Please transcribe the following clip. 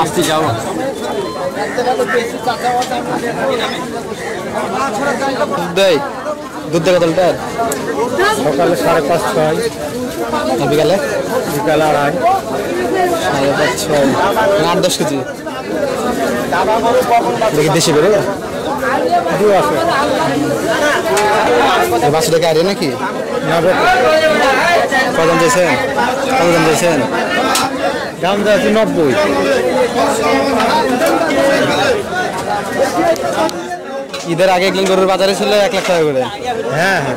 আসতে যাও। দেয় দুধ দেয় কত লিটার? সকালে সাড়ে পাঁচ ছয়। বিকালে? বিকালে আড়াই। সাড়ে পাঁচ ছয়। আট দশ কেজি? দেখি দেশি বেরো বাসুটা গাড়ি নাকি? কজন যাইছেন কজন যাইছেন দাম যাচ্ছে নব্বই। ঈদের আগে একজন গরুর বাজারে ছিল এক লাখ টাকা করে? হ্যাঁ হ্যাঁ।